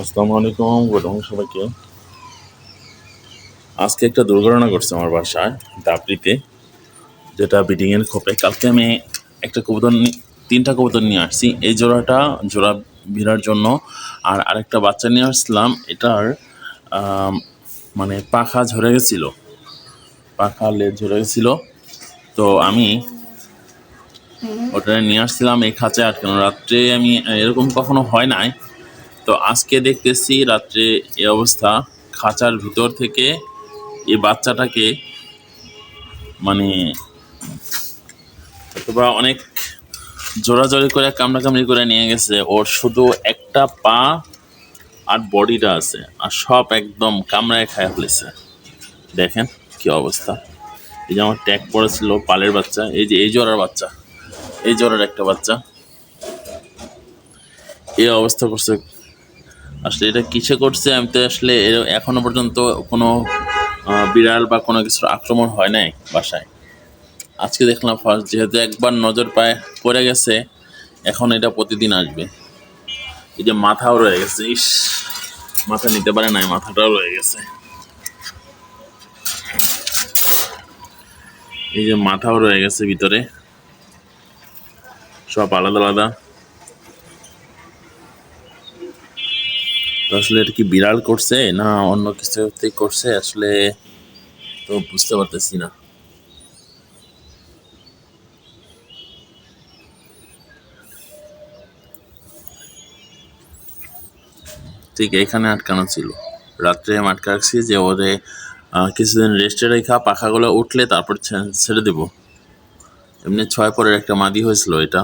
আসসালামু আলাইকুম, good morning সবাইকে। আজকে একটা দুর্ঘটনা ঘটছে আমার বাসায় দাপড়িতে যেটা বিডিংয়ের খোপে। কালকে আমি একটা কবুতর তিনটা কবুতর নিয়ে আসছি। এই জোড়াটা জোড়া ভিড়ার জন্য, আর আরেকটা বাচ্চা নিয়ে আসছিলাম এটার মানে পাখা ঝরে গেছিল। পাখা লেজ ঝরে গেছিল। তো আমি ওটা নিয়ে আসছিলাম এই খাঁচায় আটকানো রাত্রে আমি, এরকম কখনো হয় নাই। তো আজকে দেখতেছি রাত্রে এই অবস্থা, খাঁচার ভিতর থেকে এই বাচ্চাটাকে মানে অথবা অনেক জোরাজোরি করে, কামড়াকামড়ি করে নিয়ে গেছে। ওর শুধু একটা পা আর বডিটা আছে আর সব একদম কামড়ায় খায় ফেলেছে। দেখেন কি অবস্থা। এই যে আমার ট্যাগ পড়েছিল পালের বাচ্চা, এই যে এই জোড়ার বাচ্চা, এই জোড়ার একটা বাচ্চা। এই অবস্থা করছে আসলে এটা কিসে করছে? আমি তো আসলে এর- এখনও পর্যন্ত কোনো বিড়াল বা কোনো কিছুর আক্রমণ হয় নাই বাসায়। আজকে দেখলাম ফার্স্ট যেহেতু একবার নজর পায়, পড়ে গেছে, এখন এটা প্রতিদিন আসবে। এই যে মাথাও রয়ে গেছে, ইস, মাথা নিতে পারে নাই, মাথাটাও রয়ে গেছে। এই যে মাথাও রয়ে গেছে ভিতরে। সব আলাদা আলাদা। তো আসলে এটা কি বিড়াল করছে না অন্য কিছুতে করছে? আসলে তো বুঝতে পারতেছি না। ঠিক এখানে আটকানো ছিল। রাত্রে আটকা রাখছি যে ওরে কিছুদিন রেস্টে রেখা পাখাগুলো উঠলে তারপর ছেড়ে দেবো। এমনি ছয় পরের একটা মাদি হয়েছিল এটা।